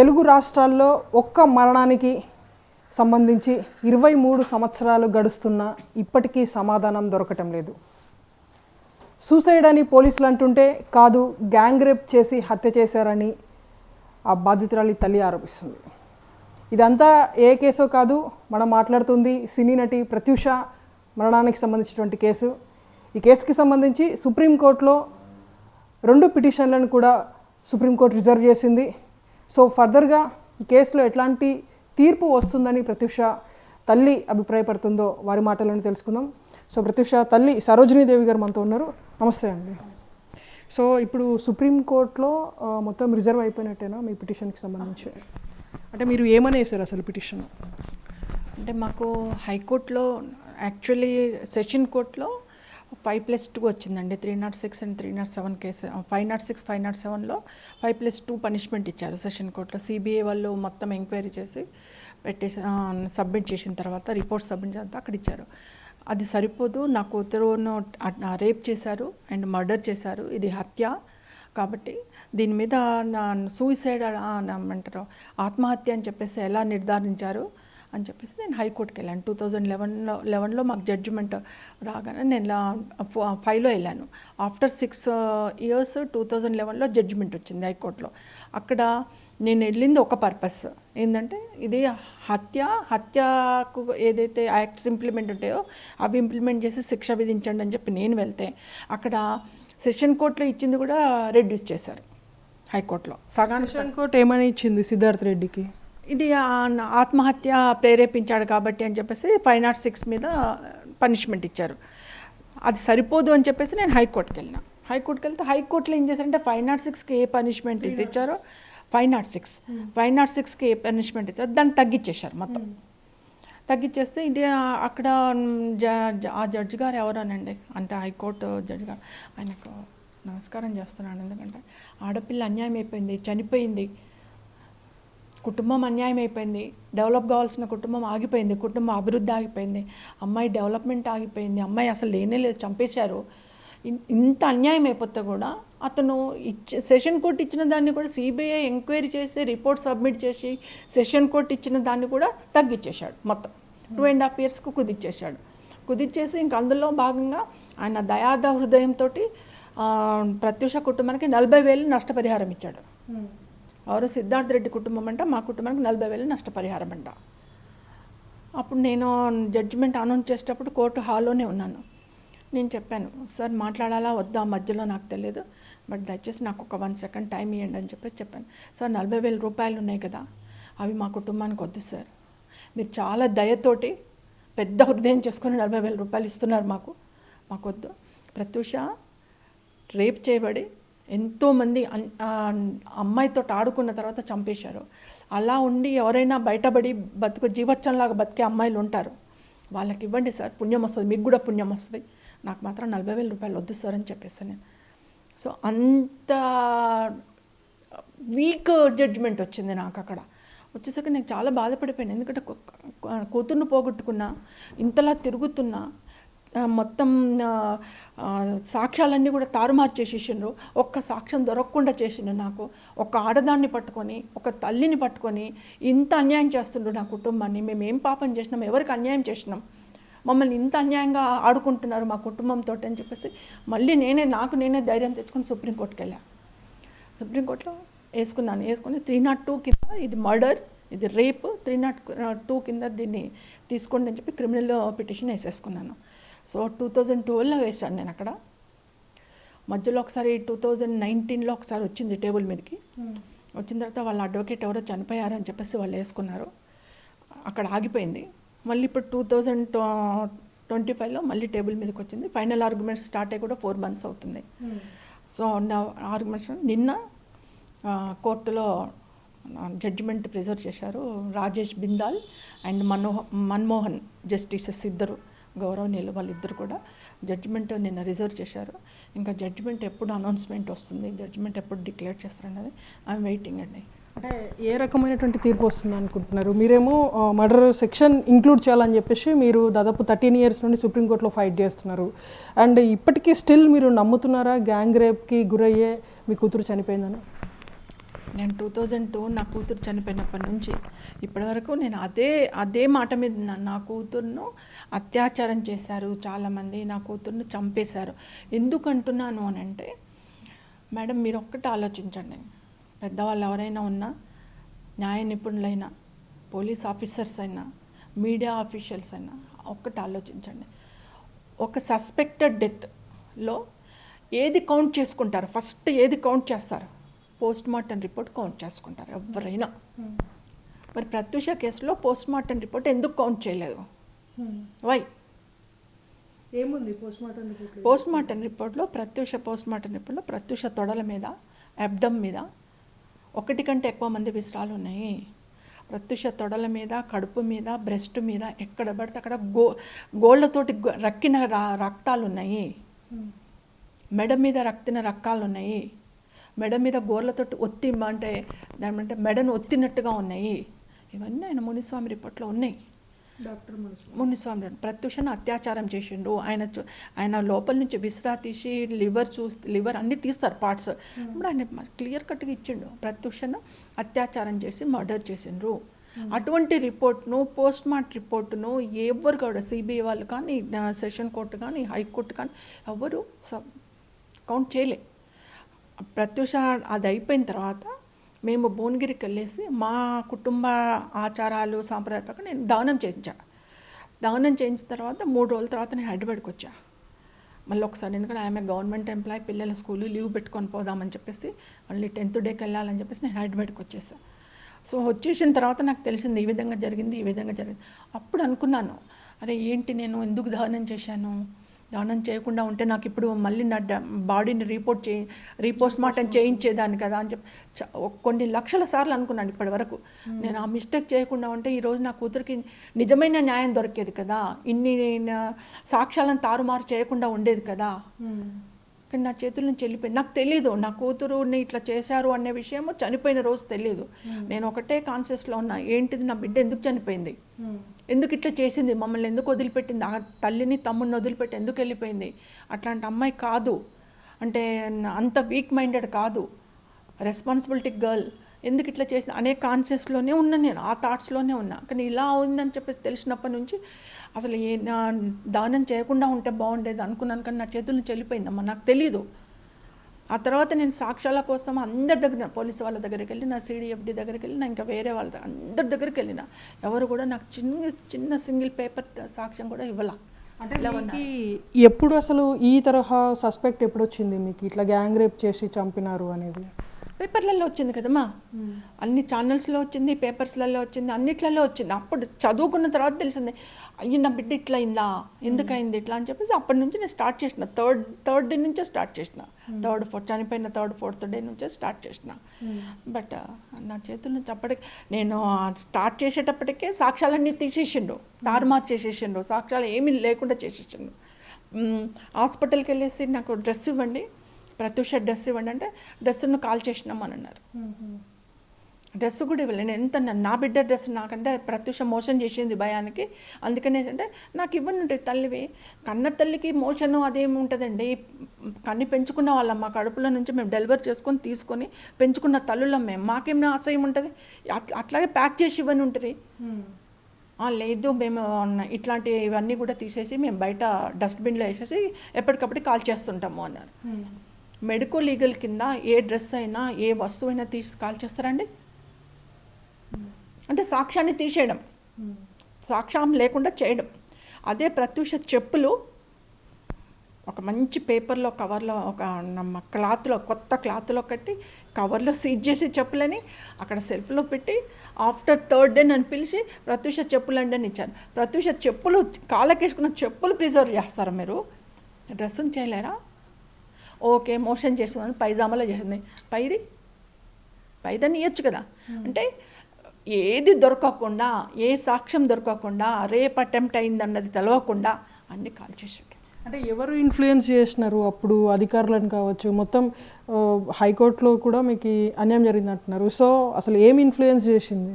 తెలుగు రాష్ట్రాల్లో ఒక్క మరణానికి సంబంధించి ఇరవై మూడు సంవత్సరాలు గడుస్తున్నా ఇప్పటికీ సమాధానం దొరకటం లేదు. సూసైడ్ అని పోలీసులు అంటుంటే కాదు గ్యాంగ్ రేప్ చేసి హత్య చేశారని ఆ బాధితురాలి తల్లి ఆరోపిస్తుంది. ఇదంతా ఏ కేసో కాదు మనం మాట్లాడుతుంది సినీ నటి ప్రత్యూష మరణానికి సంబంధించినటువంటి కేసు. ఈ కేసుకి సంబంధించి సుప్రీంకోర్టులో రెండు పిటిషన్లను కూడా సుప్రీంకోర్టు రిజర్వ్ చేసింది. సో ఫర్దర్గా ఈ కేసులో ఎట్లాంటి తీర్పు వస్తుందని ప్రత్యూష తల్లి అభిప్రాయపడుతుందో వారి మాటలను తెలుసుకుందాం. సో ప్రత్యూష తల్లి సరోజినీదేవి గారు మనతో ఉన్నారు. నమస్తే అండి. సో ఇప్పుడు సుప్రీంకోర్టులో మొత్తం రిజర్వ్ అయిపోయినట్టేనా మీ పిటిషన్కి సంబంధించి? అంటే మీరు ఏమని వేశారు అసలు పిటిషన్? అంటే మాకు హైకోర్టులో యాక్చువల్లీ సెషన్ కోర్టులో ఫైవ్ ప్లస్ టూ వచ్చిందండి. Three not six and three not seven case five not six five not సెవెన్లో ఫైవ్ ప్లస్ టూ పనిష్మెంట్ ఇచ్చారు సెషన్ కోర్టులో సిబిఐ వాళ్ళు మొత్తం ఎంక్వైరీ చేసి పెట్టేసి సబ్మిట్ చేసిన తర్వాత రిపోర్ట్ సబ్మిట్ చేసిన అక్కడ ఇచ్చారు. అది సరిపోదు నా కూతురును రేప్ చేశారు అండ్ మర్డర్ చేశారు. ఇది హత్య కాబట్టి దీని మీద నా సూసైడ్ ఏమంటారు ఆత్మహత్య అని చెప్పేసి ఎలా నిర్ధారించారు అని చెప్పేసి నేను హైకోర్టుకి వెళ్ళాను. టూ థౌజండ్ లెవెన్లో లెవెన్లో మాకు జడ్జిమెంట్ రాగానే నేను ఫైవ్లో వెళ్ళాను. After six years two thousand లెవెన్లో judgement వచ్చింది హైకోర్టులో. అక్కడ నేను వెళ్ళింది ఒక పర్పస్. ఏంటంటే ఇది హత్య హత్యకు ఏదైతే యాక్ట్స్ ఇంప్లిమెంట్ ఉంటాయో అవి ఇంప్లిమెంట్ చేసి శిక్ష విధించండి అని చెప్పి నేను వెళ్తే అక్కడ సెషన్ కోర్టులో ఇచ్చింది కూడా రెడ్యూస్ చేశారు హైకోర్టులో. సగానికి కోర్టు కోర్ట్ ఏమని ఇచ్చింది సిద్ధార్థ్ రెడ్డికి? ఇది ఆత్మహత్య ప్రేరేపించాడు కాబట్టి అని చెప్పేసి ఫైవ్ నాట్ సిక్స్ మీద పనిష్మెంట్ ఇచ్చారు. అది సరిపోదు అని చెప్పేసి నేను హైకోర్టుకి వెళ్ళిన. హైకోర్టుకి వెళ్తే హైకోర్టులో ఏం చేశారంటే ఫైవ్ నాట్ సిక్స్కి ఏ పనిష్మెంట్ ఇది ఇచ్చారో five not six. Five not సిక్స్కి ఏ పనిష్మెంట్ ఇచ్చారో దాన్ని తగ్గించేశారు మొత్తం. తగ్గించేస్తే ఇది అక్కడ ఆ జడ్జి గారు ఎవరోనండి? అంటే హైకోర్టు జడ్జి గారు. ఆయనకు నమస్కారం చేస్తున్నాను ఎందుకంటే ఆడపిల్ల అన్యాయం అయిపోయింది చనిపోయింది. కుటుంబం అన్యాయం అయిపోయింది డెవలప్ కావాల్సిన కుటుంబం ఆగిపోయింది. కుటుంబం అభివృద్ధి ఆగిపోయింది. అమ్మాయి డెవలప్మెంట్ ఆగిపోయింది. అమ్మాయి అసలు లేనే లేదు. చంపేశారు. ఇంత అన్యాయం అయిపోతే కూడా అతను ఇచ్చ సెషన్ కోర్టు ఇచ్చిన దాన్ని కూడా సిబిఐ ఎంక్వైరీ చేసి రిపోర్ట్ సబ్మిట్ చేసి సెషన్ కోర్టు ఇచ్చిన దాన్ని కూడా తగ్గిచ్చేశాడు మొత్తం. టూ అండ్ హాఫ్ ఇయర్స్కు కుదిచ్చేశాడు. కుదిచ్చేసి ఇంక అందులో భాగంగా ఆయన దయాద హృదయంతో ప్రత్యూష కుటుంబానికి నలభై వేలు నష్టపరిహారం ఇచ్చాడు. Hmm. ఎవరు సిద్ధార్థ రెడ్డి కుటుంబం అంట మా కుటుంబానికి నలభై వేలు నష్టపరిహారం అంట. అప్పుడు నేను జడ్జిమెంట్ అనౌన్స్ చేసేటప్పుడు కోర్టు హాల్లోనే ఉన్నాను. నేను చెప్పాను సార్ మాట్లాడాలా వద్దా మధ్యలో నాకు తెలియదు బట్ దయచేసి నాకు ఒక వన్ సెకండ్ టైం ఇవ్వండి అని చెప్పేసి చెప్పాను. సార్ నలభై వేల రూపాయలు ఉన్నాయి కదా అవి మా కుటుంబానికి వద్దు సార్. మీరు చాలా దయతోటి పెద్ద హృదయం చేసుకొని నలభై వేల రూపాయలు ఇస్తున్నారు మాకు మాకొద్దు ప్రత్యూష రేప్ చేయబడి ఎంతోమంది అన్- అమ్మాయితో ఆడుకున్న తర్వాత చంపేశారు. అలా ఉండి ఎవరైనా బయటపడి బతుకు జీవచ్చంలాగా బతికే అమ్మాయిలు ఉంటారు. వాళ్ళకి ఇవ్వండి సార్ పుణ్యం వస్తుంది మీకు కూడా పుణ్యం వస్తుంది. నాకు మాత్రం నలభై వేల రూపాయలు వద్దు సార్ అని చెప్పేసాను నేను. సో అంత వీక్ జడ్జిమెంట్ వచ్చింది నాకు అక్కడ. వచ్చేసరికి నేను చాలా బాధపడిపోయాను. ఎందుకంటే కు- కూతుర్ని పోగొట్టుకున్నా ఇంతలా తిరుగుతున్నా మొత్తం సాక్ష్యాలన్నీ కూడా తారుమారు చేసేసిండ్రు. ఒక్క సాక్ష్యం దొరకకుండా చేసిండ్రు నాకు. ఒక ఆడదాన్ని పట్టుకొని ఒక తల్లిని పట్టుకొని ఇంత అన్యాయం చేస్తుండ్రు నా కుటుంబాన్ని. మేము ఏం పాపం చేసినాం? ఎవరికి అన్యాయం చేసినాం? మమ్మల్ని ఇంత అన్యాయంగా ఆడుకుంటున్నారు మా కుటుంబంతో అని చెప్పేసి మళ్ళీ నేనే నాకు నేనే ధైర్యం తెచ్చుకొని సుప్రీంకోర్టుకి వెళ్ళాను సుప్రీంకోర్టులో వేసుకున్నాను. వేసుకుని త్రీ నాట్ టూ కింద ఇది మర్డర్ ఇది రేప్. త్రీ నాట్ టూ కింద దీన్ని తీసుకోండి అని చెప్పి క్రిమినల్ పిటిషన్ వేసేసుకున్నాను. సో టూ థౌజండ్ ట్వెల్వ్లో వేసాను నేను అక్కడ. మధ్యలో ఒకసారి టూ థౌజండ్ నైన్టీన్లో ఒకసారి వచ్చింది టేబుల్ మీదకి. వచ్చిన తర్వాత వాళ్ళ అడ్వకేట్ ఎవరో చనిపోయారు అని చెప్పేసి వాళ్ళు వేసుకున్నారు. అక్కడ ఆగిపోయింది. మళ్ళీ ఇప్పుడు టూ థౌజండ్ ట్వంటీ ఫైవ్లో మళ్ళీ టేబుల్ మీదకి వచ్చింది. ఫైనల్ ఆర్గ్యుమెంట్స్ స్టార్ట్ అయ్యి కూడా ఫోర్ మంత్స్ అవుతుంది. సో నా ఆర్గ్యుమెంట్స్ నిన్న కోర్టులో జడ్జిమెంట్ ప్రిజర్వ్ చేశారు రాజేష్ బిందాల్ అండ్ మనోహ మన్మోహన్ జస్టిసెస్ ఇద్దరు. గౌరవనీయులు వాళ్ళిద్దరు కూడా జడ్జిమెంట్ నిన్న రిజర్వ్ చేశారు. ఇంకా జడ్జిమెంట్ ఎప్పుడు అనౌన్స్మెంట్ వస్తుంది జడ్జిమెంట్ ఎప్పుడు డిక్లేర్ చేస్తారన్నది ఐఎమ్ వెయిటింగ్ అండి. అంటే ఏ రకమైనటువంటి తీర్పు వస్తుంది అనుకుంటున్నారు? మీరేమో మర్డర్ సెక్షన్ ఇంక్లూడ్ చేయాలని చెప్పేసి మీరు దాదాపు థర్టీన్ ఇయర్స్ నుండి సుప్రీంకోర్టులో ఫైట్ చేస్తున్నారు. అండ్ ఇప్పటికీ స్టిల్ మీరు నమ్ముతున్నారా గ్యాంగ్ రేప్కి గురయ్యే మీ కూతురు చనిపోయిందని? నేను టూ థౌజండ్ టూ నా కూతురు చనిపోయినప్పటి నుంచి ఇప్పటివరకు నేను అదే అదే మాట మీద నా కూతురును అత్యాచారం చేశారు చాలామంది. నా కూతురును చంపేశారు. ఎందుకు అంటున్నాను అని అంటే మేడం మీరు ఒక్కటి ఆలోచించండి. పెద్దవాళ్ళు ఎవరైనా ఉన్నా న్యాయ నిపుణులైనా పోలీస్ ఆఫీసర్స్ అయినా మీడియా ఆఫీషియల్స్ అయినా ఒక్కటి ఆలోచించండి. ఒక సస్పెక్టెడ్ డెత్లో ఏది కౌంట్ చేసుకుంటారు? ఫస్ట్ ఏది కౌంట్ చేస్తారు? పోస్ట్ మార్టం రిపోర్ట్ కౌంట్ చేసుకుంటారు ఎవరైనా. మరి ప్రత్యూష కేసులో పోస్ట్ మార్టం రిపోర్ట్ ఎందుకు కౌంట్ చేయలేదు? వై ఏముంది post mortem report post mortem రిపోర్ట్లో ప్రత్యూష పోస్ట్ మార్టం రిపోర్ట్లో ప్రత్యూష తొడల మీద అబ్డమ్ మీద ఒకటి కంటే ఎక్కువ మంది విసరాలు ఉన్నాయి. ప్రత్యూష తొడల మీద కడుపు మీద బ్రెస్ట్ మీద ఎక్కడ పడితే అక్కడ గో గోళ్ళతోటి గో- రక్కిన రక్తాలు ఉన్నాయి. మెడ మీద రక్తిన రక్కాలు ఉన్నాయి. మెడ మీద గోర్లతోటి ఒత్తి అంటే దాని మెడను ఒత్తినట్టుగా ఉన్నాయి. ఇవన్నీ ఆయన మునిస్వామి రిపోర్ట్లో ఉన్నాయి. డాక్టర్ మనసు మునిస్వామి ప్రత్యూషను అత్యాచారం చేసిండు. ఆయన ఆయన లోపల నుంచి విసిరా తీసి లివర్ చూ లివర్ అన్ని తీస్తారు పార్ట్స్. ఇప్పుడు ఆయన క్లియర్ కట్గా ఇచ్చిండు. ప్రత్యూషను అత్యాచారం చేసి మర్డర్ చేసిండ్రు. అటువంటి రిపోర్ట్ను పోస్ట్ మార్టం రిపోర్టును ఎవరు కూడా సిబిఐ వాళ్ళు కానీ సెషన్ కోర్టు కానీ హైకోర్టు కానీ ఎవరు కౌంట్ చేయలే. ప్రత్యూష అది అయిపోయిన తర్వాత మేము భువనగిరికి వెళ్ళేసి మా కుటుంబ ఆచారాలు సాంప్రదాయ ప్రకారం నేను దానం చేయించా. దానం చేయించిన తర్వాత మూడు రోజుల తర్వాత నేను హైదరాబాద్కి వచ్చా. మళ్ళీ ఒకసారి ఎందుకంటే ఆమె గవర్నమెంట్ ఎంప్లాయ్ పిల్లల స్కూల్ లీవ్ పెట్టుకొని పోదామని చెప్పేసి మళ్ళీ టెన్త్ డేకి వెళ్ళాలని చెప్పేసి నేను హైదరాబాద్కి వచ్చేసా. సో వచ్చేసిన తర్వాత నాకు తెలిసింది ఈ విధంగా జరిగింది ఈ విధంగా జరిగింది. అప్పుడు అనుకున్నాను అరే ఏంటి నేను ఎందుకు దహనం చేశాను? దానం చేయకుండా ఉంటే నాకు ఇప్పుడు మళ్ళీ నా డ- బాడీని రిపోర్ట్ చే రీపోస్ట్ మార్టం చేయించేదాన్ని కదా అని చెప్పి కొన్ని లక్షల సార్లు అనుకున్నాను ఇప్పటి వరకు. నేను ఆ మిస్టేక్ చేయకుండా ఉంటే ఈరోజు నా కూతురికి నిజమైన న్యాయం దొరికేది కదా. ఇన్ని సాక్ష్యాలను తారుమారు చేయకుండా ఉండేది కదా. కానీ నా చేతుల నుంచి వెళ్ళిపోయింది. నాకు తెలియదు నా కూతురుని ఇట్లా చేశారు అనే విషయము చనిపోయిన రోజు తెలియదు నేను ఒకటే కాన్షియస్లో ఉన్నా ఏంటిది నా బిడ్డ ఎందుకు చనిపోయింది? ఎందుకు ఇట్లా చేసింది? మమ్మల్ని ఎందుకు వదిలిపెట్టింది? ఆ తల్లిని తమ్ముడిని వదిలిపెట్టి ఎందుకు వెళ్ళిపోయింది? అట్లాంటి అమ్మాయి కాదు. అంటే అంత వీక్ మైండెడ్ కాదు. రెస్పాన్సిబిలిటీ గర్ల్ ఎందుకు ఇట్లా చేసింది? అనే కాన్షియస్లోనే ఉన్నా నేను. ఆ థాట్స్లోనే ఉన్నా. కానీ ఇలా ఉందని చెప్పేసి తెలిసినప్పటి నుంచి అసలు ఏ నా- దానం చేయకుండా ఉంటే బాగుండేది అనుకున్నాను కానీ నా చేతులను చెల్లిపోయిందమ్మా నాకు తెలీదు. ఆ తర్వాత నేను సాక్ష్యాల కోసం అందరి దగ్గర పోలీసు వాళ్ళ దగ్గరికి వెళ్ళి నా సిడిఎఫ్డి దగ్గరికి వెళ్ళి నా ఇంకా వేరే వాళ్ళ దగ్గర అందరి దగ్గరికి వెళ్ళిన ఎవరు కూడా నాకు చిన్న చిన్న సింగిల్ పేపర్ సాక్ష్యం కూడా ఇవ్వాల. అంటే ఎప్పుడు అసలు ఈ తరహా సస్పెక్ట్ ఎప్పుడు వచ్చింది మీకు ఇట్లా గ్యాంగ్ రేప్ చేసి చంపినారు అనేది? పేపర్లలో వచ్చింది కదమ్మా. అన్ని ఛానల్స్లో వచ్చింది పేపర్స్లలో వచ్చింది అన్నిట్లలో వచ్చింది. అప్పుడు చదువుకున్న తర్వాత తెలిసింది అయ్యి నా బిడ్డ ఇట్లా అయిందా ఎందుకు ఇట్లా అని చెప్పేసి అప్పటి నుంచి నేను స్టార్ట్ చేసిన. థర్డ్ థర్డ్ డే నుంచే స్టార్ట్ చేసిన. థర్డ్ ఫోర్త్ చనిపోయిన థర్డ్ ఫోర్త్ డే నుంచే స్టార్ట్ చేసిన. బట్ నా చేతుల నుంచి అప్పటికి నేను స్టార్ట్ చేసేటప్పటికే సాక్ష్యాలన్నీ తీసేసిండు. తారుమారు చేసేసిండు. సాక్ష్యాలు ఏమీ లేకుండా చేసేసిండు. హాస్పిటల్కి వెళ్ళేసి నాకు డ్రెస్ ఇవ్వండి. ప్రత్యూష డ్రెస్ ఇవ్వండి అంటే డ్రెస్సును కాల్ చేసినాం అని అన్నారు. డ్రెస్ కూడా ఇవ్వలేదు నేను ఎంత నా- బిడ్డ డ్రెస్ నాకంటే ప్రత్యూష మోషన్ చేసింది భయానికి. అందుకని ఏంటంటే నాకు ఇవ్వని ఉంటాయి తల్లివి. కన్న తల్లికి మోషను అదేమి ఉంటుందండి. కన్ని పెంచుకున్న వాళ్ళం. మా కడుపులో నుంచి మేము డెలివరీ చేసుకొని తీసుకొని పెంచుకున్న తల్లులం మేము. మాకేం అసహ్యం ఉంటుంది? అట్లా అట్లాగే ప్యాక్ చేసి ఇవ్వని ఉంటుంది "ఆ, లేదు మేము ఇట్లాంటి ఇవన్నీ కూడా తీసేసి మేము బయట డస్ట్బిన్లో వేసేసి ఎప్పటికప్పుడు కాల్ చేస్తుంటాము అన్నారు. మెడికో లీగల్ కింద ఏ డ్రెస్ అయినా ఏ వస్తువైనా తీసి కాల్ చేస్తారండి? అంటే సాక్ష్యాన్ని తీసేయడం. సాక్ష్యం లేకుండా చేయడం. అదే ప్రత్యూష చెప్పులు ఒక మంచి పేపర్లో కవర్లో ఒక నమ్మ క్లాత్లో కొత్త క్లాత్లో కట్టి కవర్లో సీజ్ చేసి చెప్పులని అక్కడ సెల్ఫ్లో పెట్టి ఆఫ్టర్ థర్డ్ డే నన్ను పిలిచి ప్రత్యూష చెప్పులు అండి అని ఇచ్చాను ప్రత్యూష చెప్పులు కాళ్ళకేసుకున్న చెప్పులు ప్రిజర్వ్ చేస్తారా మీరు? డ్రెస్సును చేయలేరా? ఓకే మోషన్ చేస్తుందని పైజామాలో చేసింది పైది? పైదని ఇవ్వచ్చు కదా. అంటే ఏది దొరకకుండా ఏ సాక్ష్యం దొరకకుండా రేపు అటెంప్ట్ అయిందన్నది తెలవకుండా అన్ని కాల్ చేసాడు అంటే ఎవరు ఇన్ఫ్లుయెన్స్ చేసినారు అప్పుడు అధికారులను కావచ్చు? మొత్తం హైకోర్టులో కూడా మీకు అన్యాయం జరిగింది అంటున్నారు సో అసలు ఏం ఇన్ఫ్లుయెన్స్ చేసింది?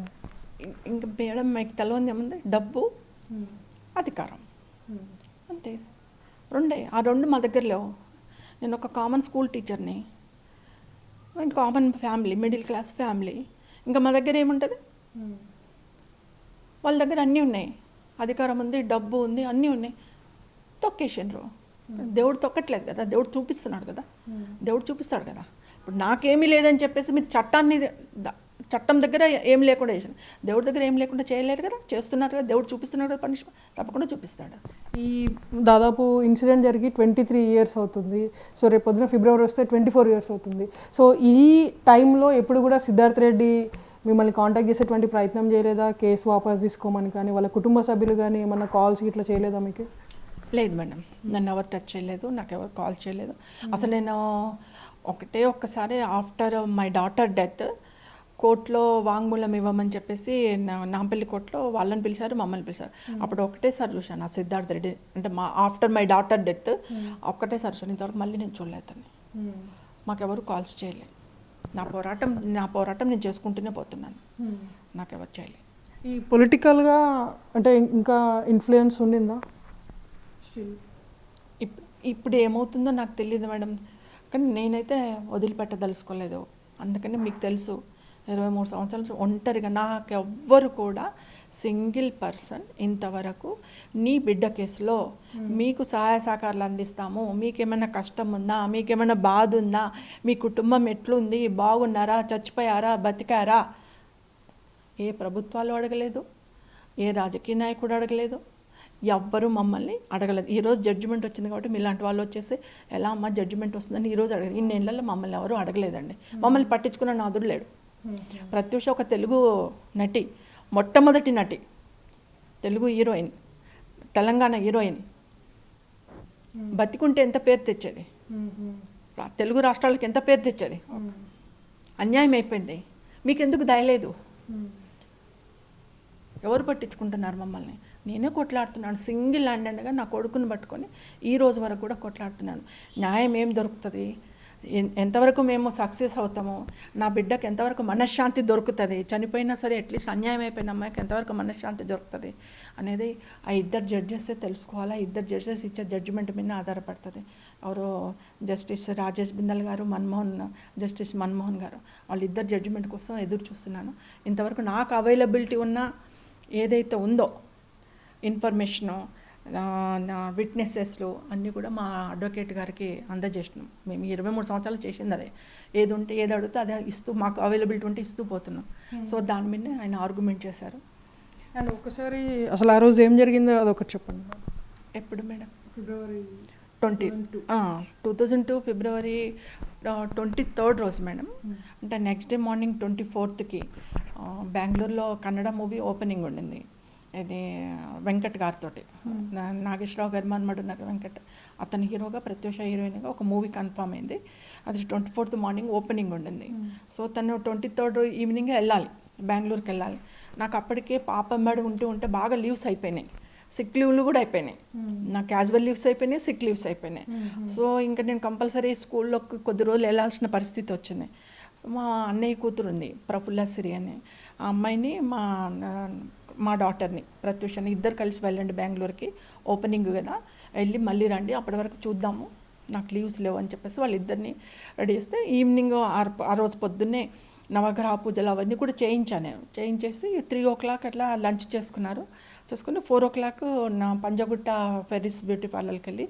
ఇంకా మేడం మీకు తెలవంది ఏముంది? డబ్బు అధికారం. అంతే. రెండే ఆ రెండు మా దగ్గర లేవు. నేను ఒక కామన్ స్కూల్ టీచర్ని common family middle class family ఇంకా మా దగ్గర ఏముంటుంది? వాళ్ళ దగ్గర అన్నీ ఉన్నాయి. అధికారం ఉంది డబ్బు ఉంది అన్నీ ఉన్నాయి. తొక్కేసిండ్రు. దేవుడు తొక్కట్లేదు కదా దేవుడు చూపిస్తున్నాడు కదా. దేవుడు చూపిస్తాడు కదా. ఇప్పుడు నాకేమీ లేదని చెప్పేసి మీరు చట్టాన్ని చట్టం దగ్గర ఏం లేకుండా చేసిన దేవుడి దగ్గర ఏం లేకుండా చేయలేరు కదా. చేస్తున్నారు కదా. దేవుడు చూపిస్తున్నాడు కదా పనిష్మెంట్ తప్పకుండా చూపిస్తాడు. ఈ దాదాపు ఇన్సిడెంట్ జరిగి ట్వంటీ త్రీ ఇయర్స్ అవుతుంది. సో రేపు పొద్దున ఫిబ్రవరి వస్తే ట్వంటీ ఫోర్ ఇయర్స్ అవుతుంది. సో ఈ టైంలో ఎప్పుడు కూడా సిద్ధార్థ్ రెడ్డి మిమ్మల్ని కాంటాక్ట్ చేసేటువంటి ప్రయత్నం చేయలేదా? కేసు వాపస్ తీసుకోమని కానీ వాళ్ళ కుటుంబ సభ్యులు కానీ ఏమన్నా కాల్స్ ఇట్లా చేయలేదా మీకు? లేదు మేడం. నన్ను ఎవరు టచ్ చేయలేదు. నాకు ఎవరు కాల్ చేయలేదు. అసలు నేను ఒకటే ఒక్కసారి ఆఫ్టర్ మై డాటర్ డెత్ కోర్టులో వాంగ్మూలం ఇవ్వమని చెప్పేసి నాంపల్లి కోర్టులో వాళ్ళని పిలిచారు మమ్మల్ని పిలిచారు. అప్పుడు ఒకటేసారి చూశాను ఆ సిద్ధార్థ రెడ్డి. అంటే మా ఆఫ్టర్ మై డాటర్ డెత్ ఒక్కటేసారి చూశాను. ఇంతవరకు మళ్ళీ నేను చూడలేదు మాకెవరు కాల్స్ చేయలేదు నా పోరాటం నా పోరాటం నేను చేసుకుంటూనే పోతున్నాను. నాకెవరు చేయలేదు ఈ పొలిటికల్గా అంటే ఇంకా ఇన్ఫ్లుయెన్స్ ఉండిందా? ఇప్ ఇప్పుడు ఏమవుతుందో నాకు తెలియదు మేడం. కానీ నేనైతే వదిలిపెట్టదలుచుకోలేదు. అందుకని మీకు తెలుసు. ఇరవై మూడు సంవత్సరాల నుంచి ఒంటరిగా నాకు ఎవ్వరు కూడా సింగిల్ పర్సన్ ఇంతవరకు నీ బిడ్డ కేసులో మీకు సహాయ సహకారాలు అందిస్తాము మీకేమైనా కష్టం ఉందా మీకేమైనా బాధ ఉందా మీ కుటుంబం ఎట్లుంది బాగున్నారా చచ్చిపోయారా బతికారా? ఏ ప్రభుత్వాలు అడగలేదు ఏ రాజకీయ నాయకుడు అడగలేదు ఎవ్వరు మమ్మల్ని అడగలేదు. ఈరోజు జడ్జిమెంట్ వచ్చింది కాబట్టి మీలాంటి వాళ్ళు వచ్చేసి ఎలా అమ్మ జడ్జిమెంట్ వస్తుందని ఈరోజు అడగలేదు. ఇన్నేళ్ళలో మమ్మల్ని ఎవరు అడగలేదండి. మమ్మల్ని పట్టించుకున్న నాదుడు లేడు. ప్రత్యూష ఒక తెలుగు నటి మొట్టమొదటి నటి తెలుగు హీరోయిన్ తెలంగాణ హీరోయిన్. బతికుంటే ఎంత పేరు తెచ్చేది? రా- తెలుగు రాష్ట్రాలకు ఎంత పేరు తెచ్చేది? అన్యాయం అయిపోయింది. మీకు ఎందుకు దయలేదు ఎవరు పట్టించుకుంటున్నారు మమ్మల్ని? నేనే కొట్లాడుతున్నాను. సింగిల్ హ్యాండెడ్గా నా కొడుకుని పట్టుకొని ఈ రోజు వరకు కూడా కొట్లాడుతున్నాను. న్యాయం ఏం దొరుకుతుంది? ఎంతవరకు మేము సక్సెస్ అవుతామో నా బిడ్డకు ఎంతవరకు మనశ్శాంతి దొరుకుతుంది చనిపోయినా సరే అట్లీస్ట్ అన్యాయం అయిపోయిన అమ్మాయికి ఎంతవరకు మనశ్శాంతి దొరుకుతుంది అనేది ఆ ఇద్దరు జడ్జెస్ తెలుసుకోవాలా ఇద్దరు జడ్జెస్ ఇచ్చే జడ్జిమెంట్ మీద ఆధారపడుతుంది. ఎవరు జస్టిస్ రాజేష్ బిందల్ గారు మన్మోహన్ జస్టిస్ మన్మోహన్ గారు వాళ్ళిద్దరు జడ్జిమెంట్ కోసం ఎదురు చూస్తున్నాను. ఇంతవరకు నాకు అవైలబిలిటీ ఉన్న ఏదైతే ఉందో ఇన్ఫర్మేషను విట్నెసెస్లు అన్నీ కూడా మా అడ్వకేట్ గారికి అందజేసినాం మేము ఇరవై మూడు సంవత్సరాలు చేసింది అదే. ఏది ఉంటే ఏది అడిగితే అదే ఇస్తూ మాకు అవైలబిలిటీ ఉంటే ఇస్తూ పోతున్నాం. సో దాని మీదనే ఆయన ఆర్గ్యుమెంట్ చేశారు. అండ్ ఒకసారి అసలు ఆ రోజు ఏం జరిగిందో అదొకటి చెప్పండి. ఎప్పుడు madam? February twenty two thousand two February twenty third రోజు మేడం. అంటే నెక్స్ట్ డే మార్నింగ్ ట్వంటీ ఫోర్త్కి బెంగళూరులో కన్నడ మూవీ ఓపెనింగ్ ఉండింది. ఇది వెంకట్ గారితో నాగేశ్వరరావు గారి మన్మడు నాకు వెంకట్. అతని హీరోగా ప్రత్యూష హీరోయిన్గా ఒక మూవీ కన్ఫర్మ్ అయింది. అది ట్వంటీ ఫోర్త్ మార్నింగ్ ఓపెనింగ్ ఉండింది. సో తను ట్వంటీ థర్డ్ ఈవినింగ్ వెళ్ళాలి బెంగళూరుకి వెళ్ళాలి. నాకు అప్పటికే పాప అమ్మాడు ఉంటూ ఉంటే బాగా లీవ్స్ అయిపోయినాయి. సిక్ లీవ్లు కూడా అయిపోయినాయి. నా క్యాజువల్ లీవ్స్ అయిపోయినాయి సిక్ లీవ్స్ అయిపోయినాయి. సో ఇంకా నేను కంపల్సరీ స్కూల్లో కొద్ది రోజులు వెళ్ళాల్సిన పరిస్థితి వచ్చింది. సో మా అన్నయ్య కూతురు ఉంది ప్రఫుల్లసిరి అని. ఆ అమ్మాయిని మా మా డాటర్ని ప్రత్యూషని ఇద్దరు కలిసి వెళ్ళండి బెంగళూరుకి ఓపెనింగ్ కదా. వెళ్ళి మళ్ళీ రండి అప్పటి వరకు చూద్దాము. నాకు లీవ్స్ లేవు అని చెప్పేసి వాళ్ళిద్దరిని రెడీ చేస్తే ఈవినింగ్ ఆ- రోజు పొద్దున్నే నవగ్రహ పూజలు అవన్నీ కూడా చేయించాను. నేను చేయించేసి త్రీ ఓ క్లాక్ అట్లా లంచ్ చేసుకున్నారు. చేసుకుని ఫోర్ ఓ క్లాక్ నా పంజగుట్ట ఫెరిస్ బ్యూటీ పార్లర్కి వెళ్ళి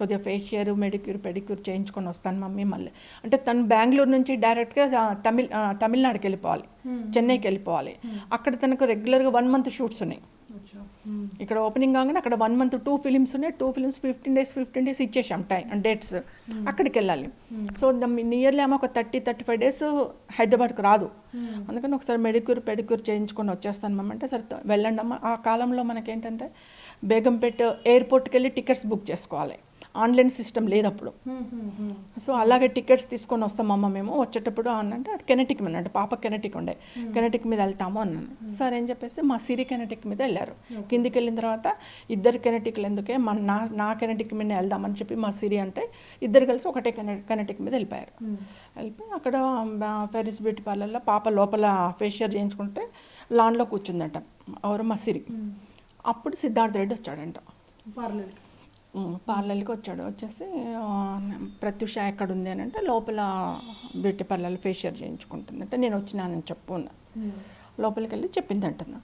కొద్దిగా ఫేషియర్ మెడిక్యూర్ పెడిక్యూర్ చేయించుకొని వస్తాను మమ్మీ మళ్ళీ. అంటే తను బెంగళూరు నుంచి డైరెక్ట్గా తమిళ తమిళనాడుకి వెళ్ళిపోవాలి. చెన్నైకి వెళ్ళిపోవాలి. అక్కడ తనకు రెగ్యులర్గా వన్ మంత్ షూట్స్ ఉన్నాయి. ఇక్కడ ఓపెనింగ్ కాగానే అక్కడ వన్ మంత్ టూ ఫిలిమ్స్ ఉన్నాయి. Two films fifteen days fifteen days ఇచ్చేసాం టైం డేట్స్ అక్కడికి వెళ్ళాలి. సో నియర్లీ ఆమె ఒక థర్టీ థర్టీ ఫైవ్ డేస్ హైదరాబాద్కి రాదు. అందుకని ఒకసారి మెడిక్యూర్ పెడిక్యూర్ చేయించుకొని వచ్చేస్తాను మమ్మ అంటే సరే వెళ్ళండి అమ్మ ఆ కాలంలో మనకేంటంటే బేగంపేట ఎయిర్పోర్ట్కి వెళ్ళి టికెట్స్ బుక్ చేసుకోవాలి. ఆన్లైన్ సిస్టమ్ లేదు అప్పుడు సో అలాగే టికెట్స్ తీసుకొని వస్తామమ్మ మేము. వచ్చేటప్పుడు అనంటే అది కెనెటిక్ మీద అంటే పాప కెనెటిక్ ఉండే. కెనెటిక్ మీద వెళ్తాము అన్నాను. సరే అని చెప్పేసి మా సిరి కెనెటిక్ మీద వెళ్ళారు. కిందికి వెళ్ళిన తర్వాత ఇద్దరు కెనెటిక్లు ఎందుకే మన నా నా కెనెటిక్ మీద వెళ్దామని చెప్పి మా సిరి అంటే ఇద్దరు కలిసి ఒకటే కెనె కెనెటిక్ మీద వెళ్ళిపోయారు. వెళ్ళిపోయి అక్కడ ఫెరిస్ బ్యూటీ పార్లర్లో పాప లోపల ఫేషియర్ చేయించుకుంటే లాన్లో కూర్చుందంట. ఎవరు? మా సిరి. అప్పుడు సిద్ధార్థ రెడ్డి వచ్చాడంట. ఉమ్, పార్లర్కి వచ్చాడు. వచ్చేసి ప్రత్యూష ఎక్కడ ఉంది అని అంటే లోపల బ్యూటీ పార్లర్ ఫేషియల్ చేయించుకుంటుంది అంటే నేను వచ్చినానని చెప్పు. లోపలికి వెళ్ళి చెప్పింది అంటున్నా.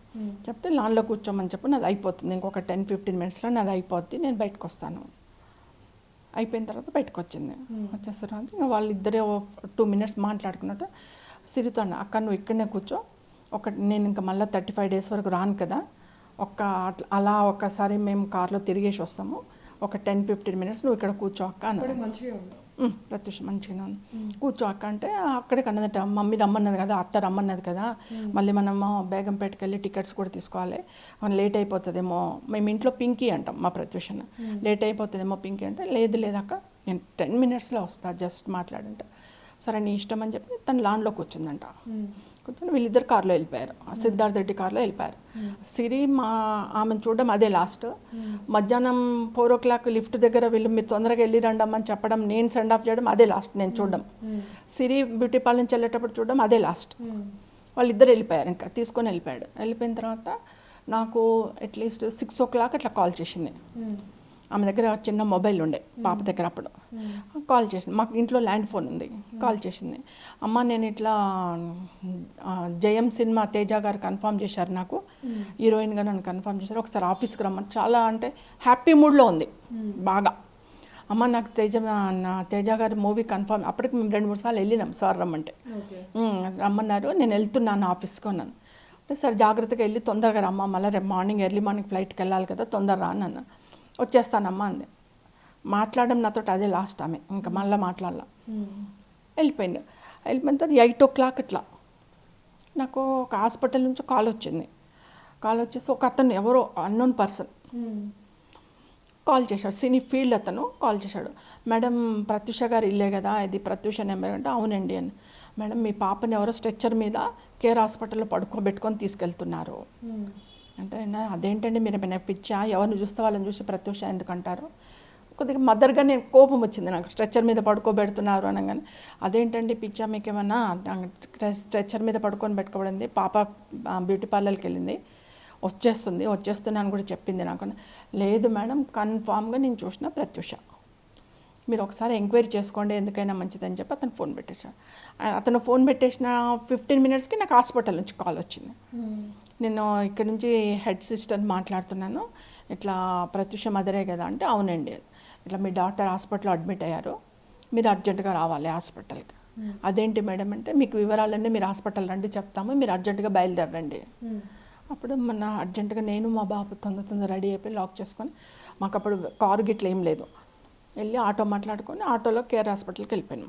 చెప్తే లాన్లో కూర్చోమని చెప్పు నాది అయిపోతుంది. ఇంకొక టెన్ ఫిఫ్టీన్ మినిట్స్లో నాది అయిపోద్ది. నేను బయటకు వస్తాను అయిపోయిన తర్వాత బయటకు వచ్చింది వచ్చేసరికి ఇంకా వాళ్ళిద్దరే టూ మినిట్స్ మాట్లాడుకున్నట్టు సిరితో అన్న అక్క నువ్వు ఇక్కడనే కూర్చో. ఒక నేను ఇంకా మళ్ళీ థర్టీ ఫైవ్ డేస్ వరకు రాను కదా. ఒక్క అట్లా అలా ఒక్కసారి మేము కార్లో తిరిగేసి వస్తాము. ఒక టెన్ ఫిఫ్టీన్ మినిట్స్ నువ్వు ఇక్కడ కూర్చో అక్క అన్నది మంచిగా ఉంది. "ఉమ్, ప్రత్యూష మంచిగానే ఉంది. కూర్చో అక్క అంటే అక్కడే కన్నదట మమ్మీ రమ్మన్నది కదా అత్త రమ్మన్నది కదా మళ్ళీ మనము బేగంపేటకి వెళ్ళి టికెట్స్ కూడా తీసుకోవాలి. అవును, లేట్ అయిపోతుందేమో మేము ఇంట్లో పింకీ అంటాం మా ప్రత్యూషన లేట్ అయిపోతుందేమో పింకీ అంటే లేదు లేదక్క నేను టెన్ మినిట్స్లో వస్తా జస్ట్ మాట్లాడంటే. సరే నీ ఇష్టం అని చెప్పి తను లాన్లో కూర్చుందంట. కూర్చొని వీళ్ళిద్దరు కార్లో వెళ్ళిపోయారు. ఆ సిద్ధార్థ రెడ్డి కార్లో వెళ్ళిపోయారు. సిరి మా ఆమెను చూడడం అదే లాస్ట్. మధ్యాహ్నం ఫోర్ ఓ క్లాక్ లిఫ్ట్ దగ్గర వీళ్ళు మీరు తొందరగా వెళ్ళి రండమ్మని చెప్పడం నేను సెండ్ ఆఫ్ చేయడం అదే లాస్ట్. నేను చూడడం. సిరి బ్యూటీ పార్లర్ నుంచి వెళ్ళేటప్పుడు చూడడం అదే లాస్ట్. వాళ్ళిద్దరు వెళ్ళిపోయారు ఇంకా తీసుకొని వెళ్ళిపోయాడు. వెళ్ళిపోయిన తర్వాత నాకు అట్లీస్ట్ సిక్స్ ఓ క్లాక్ అట్లా కాల్ చేసింది. ఆమె దగ్గర చిన్న మొబైల్ ఉండే పాప దగ్గర అప్పుడు. కాల్ చేసింది. మాకు ఇంట్లో ల్యాండ్ ఫోన్ ఉంది కాల్ చేసింది. అమ్మ నేను ఇట్లా జయం సినిమా తేజ గారు కన్ఫర్మ్ చేశారు నాకు. హీరోయిన్గా నన్ను కన్ఫర్మ్ చేశారు. ఒకసారి ఆఫీస్కి రమ్మని. చాలా అంటే హ్యాపీ మూడ్లో ఉంది బాగా. అమ్మ నాకు తేజ నా తేజ గారి మూవీ కన్ఫర్మ్ అప్పటికి మేము రెండు మూడు సార్లు వెళ్ళినాం సార్ రమ్మంటే. ఓకే. "ఉమ్, రమ్మన్నారు. నేను వెళ్తున్నాను ఆఫీస్కి అన్నాను. అంటే సరే జాగ్రత్తగా వెళ్ళి తొందరగా రమ్మా. మళ్ళీ రేపు మార్నింగ్ ఎర్లీ మార్నింగ్ ఫ్లైట్కి వెళ్ళాలి కదా తొందర రా అని అన్నాను. వచ్చేస్తానమ్మా అంది. మాట్లాడడం నాతో అదే లాస్ట్ ఆమె. ఇంకా మళ్ళీ మాట్లాడాల. వెళ్ళిపోయింది. వెళ్ళిపోయిన తర్వాత ఎయిట్ ఓ క్లాక్ ఇట్లా నాకు ఒక హాస్పిటల్ నుంచి కాల్ వచ్చింది. కాల్ వచ్చేసి ఒక అతను ఎవరో అన్నోన్ పర్సన్ కాల్ చేశాడు. సినీ ఫీల్డ్ అతను కాల్ చేశాడు. మేడం ప్రత్యూష గారు ఇల్లే కదా ఇది ప్రత్యూష నెంబర్ అంటే అవునండి అని. మేడం మీ పాపని ఎవరో స్ట్రెచ్చర్ మీద కేర్ హాస్పిటల్లో పడుకోబెట్టుకొని తీసుకెళ్తున్నారు. అంటే అదేంటండి మీరు ఏమైనా పిచ్చా? ఎవరిని చూస్తే వాళ్ళని చూసి ప్రత్యూష ఎందుకంటారు? కొద్దిగా మదర్గా నేను కోపం వచ్చింది నాకు. స్ట్రెచ్చర్ మీద పడుకోబెడుతున్నారు అనగానే. అదేంటండి పిచ్చా మీకు ఏమన్నా స్ట్రెచ్చర్ మీద పడుకొని పెట్టుకోబడింది. పాప బ్యూటీ పార్లర్కి వెళ్ళింది. వచ్చేస్తుంది. వచ్చేస్తున్నాను కూడా చెప్పింది నాకు. లేదు మేడం కన్ఫామ్గా నేను చూసిన ప్రత్యూష. మీరు ఒకసారి ఎంక్వైరీ చేసుకోండి ఎందుకైనా మంచిదని చెప్పి అతను ఫోన్ పెట్టేశాడు. అతను ఫోన్ పెట్టేసిన ఫిఫ్టీన్ మినిట్స్కి నాకు హాస్పిటల్ నుంచి కాల్ వచ్చింది. నేను ఇక్కడ నుంచి హెడ్ సిస్టర్ మాట్లాడుతున్నాను. ఇట్లా ప్రత్యూష మదరే కదా అంటే అవునండి. ఇట్లా మీ డాక్టర్ హాస్పిటల్లో అడ్మిట్ అయ్యారు. మీరు అర్జెంటుగా రావాలి హాస్పిటల్కి. అదేంటి మేడం అంటే మీకు వివరాలన్నీ మీరు హాస్పిటల్ రండి చెప్తాము. మీరు అర్జెంటుగా బయలుదేరండి. అప్పుడు మన అర్జెంటుగా నేను మా బాబు తొందర తొందర రెడీ అయిపోయి లాక్ చేసుకొని మాకు అప్పుడు కారు గిట్ల ఏం లేదు. వెళ్ళి ఆటో మాట్లాడుకొని ఆటోలో కేర్ హాస్పిటల్కి వెళ్ళిపోయాను.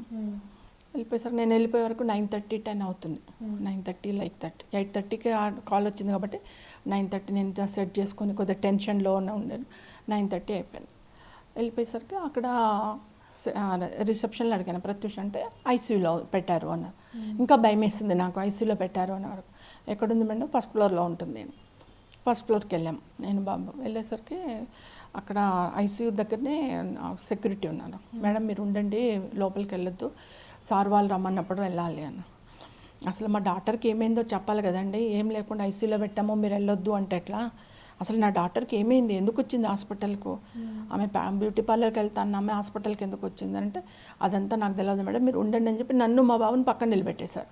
వెళ్ళిపోయేసరికి నేను వెళ్ళిపోయే వరకు నైన్ థర్టీ టెన్ అవుతుంది. Nine thirty eight thirty eight థర్టీకి కాల్ వచ్చింది కాబట్టి నైన్ థర్టీ నేను సెట్ చేసుకొని కొద్దిగా టెన్షన్లో ఉండేది నైన్ థర్టీ అయిపోయింది. వెళ్ళిపోయేసరికి అక్కడ రిసెప్షన్లో అడిగాను ప్రత్యూష్ అంటే ఐసీయూలో పెట్టారు అన్నారు ఇంకా భయం వేసింది నాకు ఐసీయూలో పెట్టారు అన్నారు ఎక్కడుంది మేడం? ఫస్ట్ ఫ్లోర్లో ఉంటుంది. ఫస్ట్ ఫ్లోర్కి వెళ్ళాం. నేను బాబు వెళ్ళేసరికి అక్కడ ఐసీయూ దగ్గరనే సెక్యూరిటీ ఉన్నారు మేడం మీరు ఉండండి లోపలికి వెళ్ళొద్దు. సార్ వాళ్ళు రమ్మన్నప్పుడు వెళ్ళాలి అన్న. అసలు మా డాక్టర్కి ఏమైందో చెప్పాలి కదండి. ఏం లేకుండా ఐసీయూలో పెట్టామో మీరు వెళ్ళొద్దు అంటే ఎట్లా? అసలు నా డాక్టర్కి ఏమైంది? ఎందుకు వచ్చింది హాస్పిటల్కు? ఆమె బ్యూటీ పార్లర్కి వెళ్తాను ఆమె హాస్పిటల్కి ఎందుకు వచ్చింది అంటే అదంతా నాకు తెలియదు మేడం. మీరు ఉండండి అని చెప్పి నన్ను మా బాబుని పక్కన నిలబెట్టేశారు.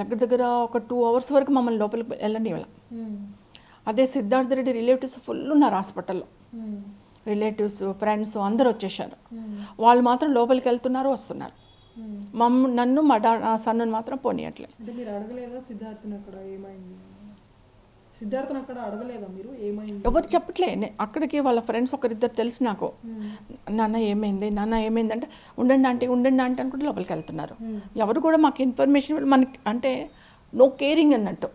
దగ్గర దగ్గర ఒక టూ అవర్స్ వరకు మమ్మల్ని లోపలికి వెళ్ళండి ఇవ్వాలి అదే సిద్ధార్థ రెడ్డి రిలేటివ్స్ ఫుల్ ఉన్నారు హాస్పిటల్లో. రిలేటివ్స్ ఫ్రెండ్స్ అందరూ వచ్చేసారు వాళ్ళు మాత్రం లోపలికి వెళ్తున్నారు వస్తున్నారు. మమ్మ నన్ను మా డా సన్నుని మాత్రం పోనీయట్లేదు. ఎవరు చెప్పట్లే. నే- అక్కడికి వాళ్ళ ఫ్రెండ్స్ ఒకరిద్దరు తెలుసు నాకు. నాన్న ఏమైంది? నాన్న ఏమైంది? అంటే ఉండండి అంటే ఉండండి అంటే అనుకుంటే లోపలికి వెళ్తున్నారు. ఎవరు కూడా మాకు ఇన్ఫర్మేషన్ మనకి అంటే నో కేరింగ్ అన్నట్టు.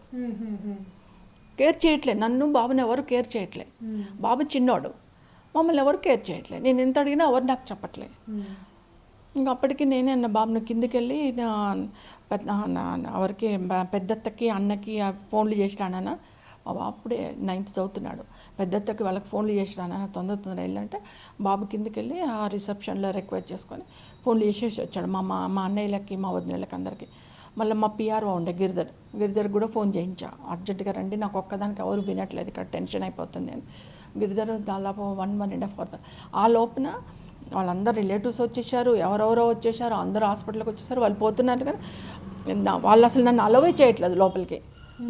కేర్ చేయట్లే. నన్ను బాబుని ఎవరు కేర్ చేయట్లే. బాబు చిన్నోడు. మమ్మల్ని ఎవరు కేర్ చేయట్లే. నేను ఎంత అడిగినా ఎవరు నాకు చెప్పట్లే. ఇంకా అప్పటికి నేనే అన్న బాబుని కిందికి వెళ్ళి నా పెద్ద నా- నా- ఎవరికి పెద్దత్తకి అన్నకి ఫోన్లు చేసి రానాన్న మా బాబు అప్పుడే నైన్త్ చదువుతున్నాడు. పెద్దత్తకి వాళ్ళకి ఫోన్లు చేసి రానాన్న తొందర తొందర వెళ్ళంటే బాబు కిందికి వెళ్ళి ఆ రిసెప్షన్లో రిక్వెస్ట్ చేసుకొని ఫోన్లు చేసేసి వచ్చాడు. మా మా మా అన్నయ్యలకి మా వదినలకి అందరికీ. మళ్ళీ మా పిఆర్ఓ ఉండే గిరిధర్. గిరిధర్ కూడా ఫోన్ చేయించా. అర్జెంటుగా రండి నాకు ఒక్కదానికి ఎవరు వినట్లేదు ఇక్కడ టెన్షన్ అయిపోతుంది అని. గిరిధర్ దాదాపు one one and half hour ఆ లోపల వాళ్ళందరూ రిలేటివ్స్ వచ్చేసారు ఎవరెవరో వచ్చేసారు అందరూ హాస్పిటల్కి వచ్చేసారు వాళ్ళు పోతున్నారు కానీ వాళ్ళు అసలు నన్ను అలవే చేయట్లేదు లోపలికి.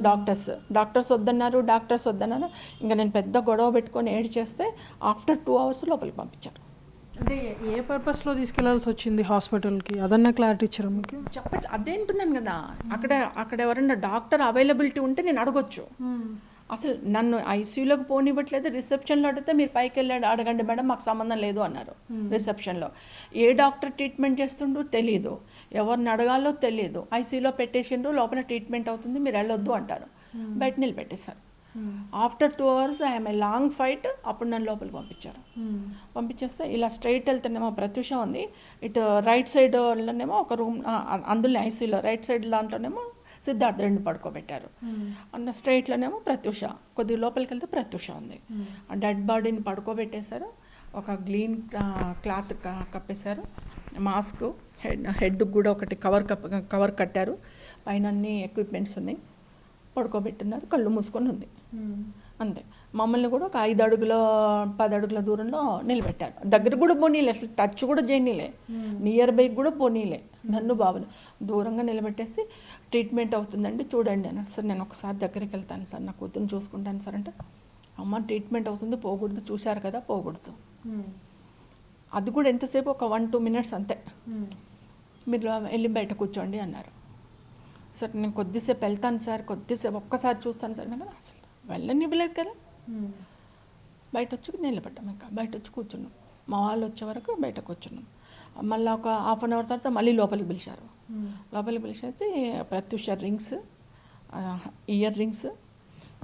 డాక్టర్స్ డాక్టర్స్ వద్దన్నారు డాక్టర్స్ వద్దన్నారు. ఇంకా నేను పెద్ద గొడవ పెట్టుకొని ఏడ్ చేస్తే ఆఫ్టర్ టూ అవర్స్ లోపలికి పంపించారు. అంటే ఏ పర్పస్లో తీసుకెళ్ళాల్సి వచ్చింది హాస్పిటల్కి అదన్నా క్లారిటీ ఇచ్చారా మీకు? చెప్పట్లే అదేంటున్నాను కదా. అక్కడ అక్కడ ఎవరైనా డాక్టర్ అవైలబిలిటీ ఉంటే నేను అడగొచ్చు. అసలు నన్ను ఐసీయూలోకి పోనివ్వట్లేదు రిసెప్షన్లో అడిగితే మీరు పైకి వెళ్ళాడు అడగండి మేడం మాకు సంబంధం లేదు అన్నారు రిసెప్షన్లో ఏ డాక్టర్ ట్రీట్మెంట్ చేస్తుండో తెలియదు ఎవరిని అడగాలో తెలియదు ఐసీయూలో పెట్టేసిండ్రు లోపల ట్రీట్మెంట్ అవుతుంది మీరు వెళ్ళొద్దు అంటారు. బయట నిలబెట్టేశారు. After two hours I'm a long fight అప్పుడు నన్ను లోపలికి పంపించారు. పంపించేస్తే ఇలా స్ట్రైట్ వెళ్తేనేమో ప్రత్యూష ఉంది. ఇటు రైట్ సైడ్లోనేమో ఒక రూమ్ అందులో ఐసీలో రైట్ సైడ్ దాంట్లోనేమో సిద్ధార్థ్ రెండు పడుకోబెట్టారు. అన్న స్ట్రైట్లోనేమో ప్రత్యూష కొద్దిగా లోపలికి వెళ్తే ప్రత్యూష ఉంది. ఆ డెడ్ బాడీని పడుకోబెట్టేశారు. ఒక గ్లీన్ క్లాత్ కప్పేశారు. మాస్క్ హెడ్ హెడ్ కూడా ఒకటి కవర్ కప్ కవర్ కట్టారు. పైన అన్ని ఎక్విప్మెంట్స్ ఉన్నాయి. పడుకోబెట్టున్నారు. కళ్ళు మూసుకొని ఉంది. అంతే. మమ్మల్ని కూడా ఒక ఐదు అడుగుల పది అడుగుల దూరంలో నిలబెట్టారు. దగ్గర కూడా పోనీలే అసలు టచ్ కూడా చేయనీలే. నియర్ బై కూడా పోనీలే. నన్ను బాబులు దూరంగా నిలబెట్టేసి ట్రీట్మెంట్ అవుతుందండి చూడండి అని సార్ నేను ఒకసారి దగ్గరికి వెళ్తాను సార్ నా కూతురు చూసుకుంటాను సార్ అంటే అమ్మ ట్రీట్మెంట్ అవుతుంది పోకూడదు. చూశారు కదా పోకూడదు. అది కూడా ఎంతసేపు? ఒక వన్ టూ మినిట్స్ అంతే. మీరు వెళ్ళి బయట కూర్చోండి అన్నారు. సార్ నేను కొద్దిసేపు వెళ్తాను సార్ కొద్దిసేపు ఒక్కసారి చూస్తాను సార్ అసలు వెళ్ళనివ్వలేదు కదా. బయట వచ్చి నిలబడ్డాం ఇంకా. బయట వచ్చి కూర్చున్నాం. మా వాళ్ళు వచ్చే వరకు బయట కూర్చున్నాం మళ్ళీ ఒక హాఫ్ అన్ అవర్ తర్వాత మళ్ళీ లోపలికి పిలిచారు. లోపలికి పిలిచేసి ప్రత్యూష రింగ్స్ ఇయర్ రింగ్స్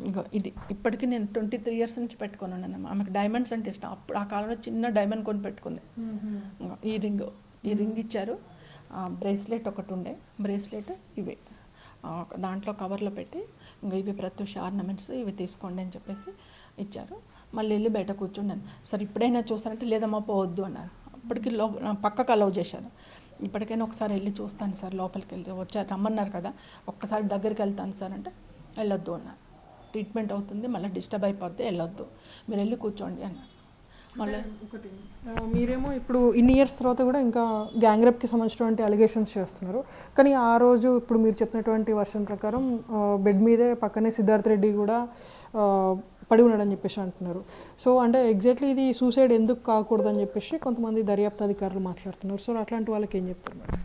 ఇంకో ఇది. ఇప్పటికీ నేను ట్వంటీ త్రీ ఇయర్స్ నుంచి పెట్టుకొని ఉన్నాను ఆమెకు డైమండ్స్ అంటే ఇష్టం. అప్పుడు ఆ కాలంలో చిన్న డైమండ్ కొని పెట్టుకుంది. ఇంకో ఈ రింగ్. ఈ రింగ్ ఇచ్చారు. బ్రేస్లెట్ ఒకటి ఉండే. బ్రేస్లెట్ ఇవి. దాంట్లో కవర్లో పెట్టి ఇవి ప్రత్యూష ఆర్నమెంట్స్ ఇవి తీసుకోండి అని చెప్పేసి ఇచ్చారు. మళ్ళీ వెళ్ళి బయట కూర్చున్నాను. సరే ఇప్పుడైనా చూస్తానంటే లేదమ్మా పోవద్దు అన్నారు. అప్పటికి లో పక్కకు అలౌ చేశారు. ఇప్పటికైనా ఒకసారి వెళ్ళి చూస్తాను సార్ లోపలికి వెళ్ళి వచ్చారు రమ్మన్నారు కదా ఒక్కసారి దగ్గరికి వెళ్తాను సార్ అంటే వెళ్ళొద్దు అన్నారు. ట్రీట్మెంట్ అవుతుంది మళ్ళీ డిస్టర్బ్ అయిపోద్ది వెళ్ళొద్దు. మీరు వెళ్ళి కూర్చోండి అన్నారు. మళ్ళీ. ఒకటి మీరేమో ఇప్పుడు ఇన్ని ఇయర్స్ తర్వాత కూడా ఇంకా గ్యాంగ్ రేప్కి సంబంధించినటువంటి అలిగేషన్స్ చేస్తున్నారు. కానీ ఆ రోజు ఇప్పుడు మీరు చెప్పినటువంటి వర్షన్ ప్రకారం బెడ్ మీదే పక్కనే సిద్ధార్థ్ రెడ్డి కూడా పడి ఉన్నాడని చెప్పేసి అంటున్నారు. సో అంటే ఎగ్జాక్ట్లీ ఇది సూసైడ్ ఎందుకు కాకూడదని చెప్పేసి కొంతమంది దర్యాప్తు అధికారులు మాట్లాడుతున్నారు. సో అట్లాంటి వాళ్ళకి ఏం చెప్తారు మేడం?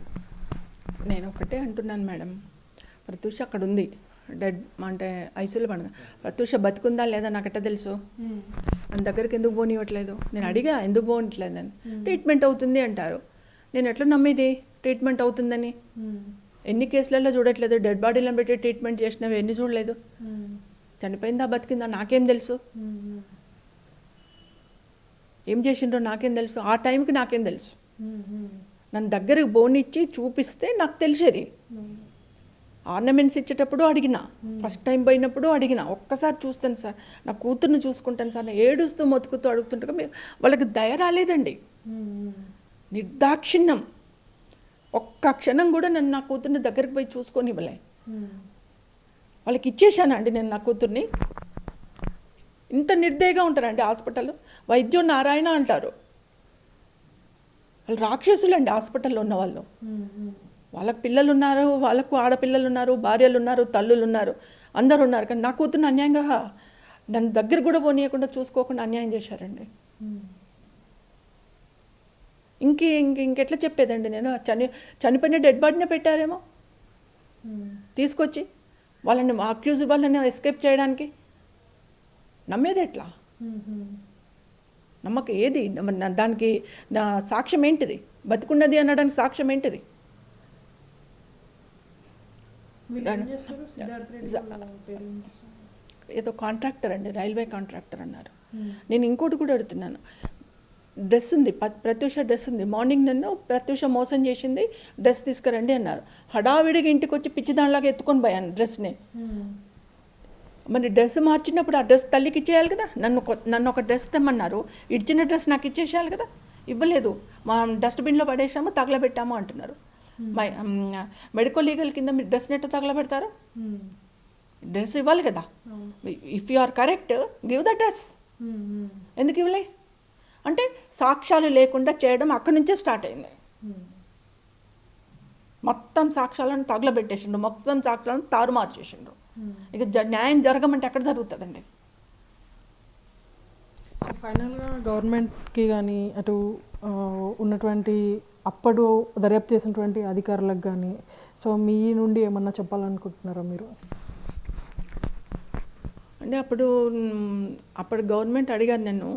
నేను ఒకటే అంటున్నాను మేడం. ప్రత్యూష అక్కడ ఉంది డెడ్ అంటే ఐసీలో పండుగ. ప్రత్యూష బతుకుందా లేదా నాకట్ట తెలుసు? మన దగ్గరికి ఎందుకు పోనివ్వట్లేదు? నేను అడిగా ఎందుకు పోనట్లేదు అని. ట్రీట్మెంట్ అవుతుంది అంటారు. నేను ఎట్లా నమ్మేది? ట్రీట్మెంట్ అవుతుందని. ఎన్ని కేసులలో చూడట్లేదు. డెడ్ బాడీలను పెట్టి ట్రీట్మెంట్ చేసినవి ఎన్ని చూడలేదు. చనిపోయిందా బతికిందా నాకేం తెలుసు? ఏం చేసిండ్రో నాకేం తెలుసు. ఆ టైంకి నాకేం తెలుసు. నన్ను దగ్గరికి బోనిచ్చి చూపిస్తే నాకు తెలిసేది. ఆర్నమెంట్స్ ఇచ్చేటప్పుడు అడిగిన. ఫస్ట్ టైం పోయినప్పుడు అడిగిన. ఒక్కసారి చూస్తాను సార్. నా కూతుర్ని చూసుకుంటాను సార్. నేను ఏడుస్తూ మొతుకుతూ అడుగుతుంటే వాళ్ళకి దయ రాలేదండి. నిర్దాక్షిణ్యం. ఒక్క క్షణం కూడా నన్ను నా కూతుర్ని దగ్గరికి పోయి చూసుకొని ఇవ్వలే వాళ్ళకి ఇచ్చేసానండి నేను నా కూతుర్ని? ఇంత నిర్దయగా ఉంటారండి హాస్పిటల్ వైద్యం నారాయణ అంటారు. వాళ్ళు రాక్షసులు అండి హాస్పిటల్లో ఉన్న వాళ్ళు. వాళ్ళకి పిల్లలు ఉన్నారు వాళ్ళకు ఆడపిల్లలు ఉన్నారు భార్యలు ఉన్నారు తల్లులు ఉన్నారు అందరు ఉన్నారు కానీ నా కూతురు అన్యాయంగా నన్ను దగ్గర కూడా పోనీయకుండా చూసుకోకుండా అన్యాయం చేశారండి. ఇంకే ఇంక ఇంకెట్లా చెప్పేదండి నేను? చని చనిపోయిన డెడ్ బాడీనే పెట్టారేమో? తీసుకొచ్చి వాళ్ళని అక్యూజ్ వాళ్ళని ఎస్కేప్ చేయడానికి? నమ్మేది ఎట్లా? నమ్మక ఏది? దానికి నా సాక్ష్యం ఏంటిది? బతికున్నది అనడానికి సాక్ష్యం ఏంటిది? ఏదో కాంట్రాక్టర్ అండి రైల్వే కాంట్రాక్టర్ అన్నారు. నేను ఇంకోటి కూడా అడుగుతున్నాను. డ్రెస్ ఉంది ప్రత్యూష డ్రెస్ ఉంది. మార్నింగ్ నన్ను ప్రత్యూష మోసం చేసింది డ్రెస్ తీసుకురండి అన్నారు. హడావిడిగా ఇంటికి వచ్చి పిచ్చిదానిలాగా ఎత్తుకొని పోయాను డ్రెస్ని మరి డ్రెస్ మార్చినప్పుడు ఆ డ్రెస్ తల్లికి ఇచ్చేయాలి కదా? నన్ను నన్ను ఒక డ్రెస్ తెమ్మన్నారు. ఇచ్చిన డ్రెస్ నాకు ఇచ్చేసేయాలి కదా? ఇవ్వలేదు. మా డస్ట్బిన్లో పడేసాము తగలబెట్టాము అంటున్నారు. మై మెడికల్ లీగల్ కింద మీరు డ్రెస్ నెట్ తగలబెడతారు? డ్రెస్ ఇవ్వాలి కదా? If you are correct give the dress ఎందుకు ఇవ్వలే? అంటే సాక్ష్యాలు లేకుండా చేయడం అక్కడి నుంచే స్టార్ట్ అయింది. మొత్తం సాక్ష్యాలను తగలబెట్టేసిండు మొత్తం సాక్ష్యాలను తారుమారు చేసిండు ఇక న్యాయం జరగమంటే ఎక్కడ జరుగుతుందండి? ఫైనల్గా గవర్నమెంట్కి కానీ అటు ఉన్నటువంటి అప్పుడు దర్యాప్తు చేసినటువంటి అధికారులకు కానీ సో మీ నుండి ఏమన్నా చెప్పాలనుకుంటున్నారా మీరు? అంటే అప్పుడు అప్పుడు గవర్నమెంట్ అడిగారు నన్ను